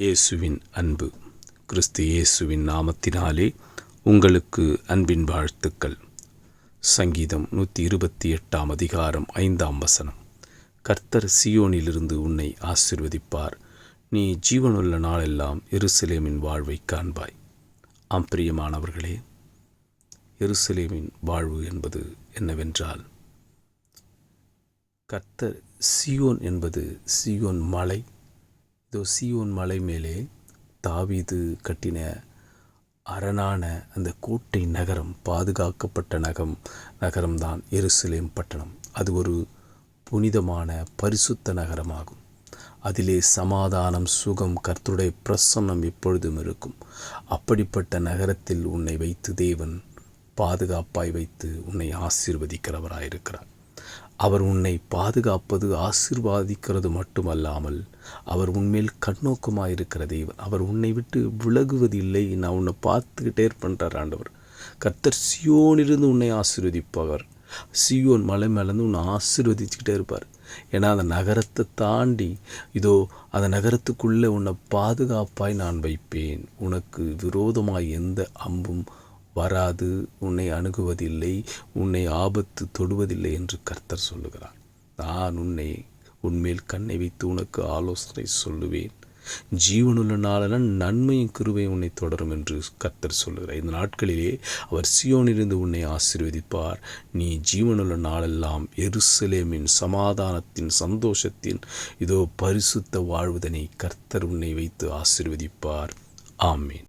இயேசுவின் அன்பு. கிறிஸ்து இயேசுவின் நாமத்தினாலே உங்களுக்கு அன்பின் வாழ்த்துக்கள். சங்கீதம் நூற்றி இருபத்தி எட்டாம் அதிகாரம் ஐந்தாம் வசனம். கர்த்தர் சியோனிலிருந்து உன்னை ஆசிர்வதிப்பார். நீ ஜீவனுள்ள நாளெல்லாம் எருசலேமின் வாழ்வை காண்பாய். ஆம் பிரியமானவர்களே எருசலேமின் வாழ்வு என்பது என்னவென்றால் கர்த்தர் சியோன் என்பது சியோன் மலை இதோ சியோன் மலை மேலே தாவீது கட்டின அரணான அந்த கோட்டை நகரம் பாதுகாக்கப்பட்ட நகம் நகரம்தான் எருசலேம் பட்டணம். அது ஒரு புனிதமான பரிசுத்த நகரமாகும். அதிலே சமாதானம் சுகம் கர்த்தருடைய பிரசன்னம் எப்பொழுதும் இருக்கும். அப்படிப்பட்ட நகரத்தில் உன்னை வைத்து தேவன் பாதுகாப்பாய் வைத்து உன்னை ஆசீர்வதிக்கிறவராயிருக்கிறார். அவர் உன்னை பாதுகாப்பது ஆசிர்வாதிக்கிறது மட்டுமல்லாமல் அவர் உன்மேல் கண்ணோக்கமாக தேவன். அவர் உன்னை விட்டு விலகுவதில்லை. நான் உன்னை பார்த்துக்கிட்டே இருப்பேன்றார் ஆண்டவர். கர்த்தர் சியோனிலிருந்து உன்னை ஆசீர்வதிப்பவர். சியோன் மலை மேலேருந்து உன்னை ஆசீர்வதிச்சுக்கிட்டே இருப்பார். ஏன்னா அந்த நகரத்தை தாண்டி இதோ அந்த நகரத்துக்குள்ளே உன்னை பாதுகாப்பாய் நான் வைப்பேன். உனக்கு விரோதமாக எந்த அம்பும் வராது உன்னை அணுகுவதில்லை உன்னை ஆபத்து தொடுவதில்லை என்று கர்த்தர் சொல்லுகிறார். நான் உன்னை உன்மேல் கண்ணை வைத்து உனக்கு ஆலோசனை சொல்லுவேன். ஜீவனுள்ள நாளெல்லாம் நன்மையும் கிருவையும் உன்னை தொடரும் என்று கர்த்தர் சொல்லுகிறார். இந்த நாட்களிலே அவர் சியோனிலிருந்து உன்னை ஆசீர்வதிப்பார். நீ ஜீவனுள்ள நாளெல்லாம் எருசலேமின் சமாதானத்தின் சந்தோஷத்தின் இதோ பரிசுத்த வாழ்வதனை கர்த்தர் உன்னை வைத்து ஆசீர்வதிப்பார். ஆமீன்.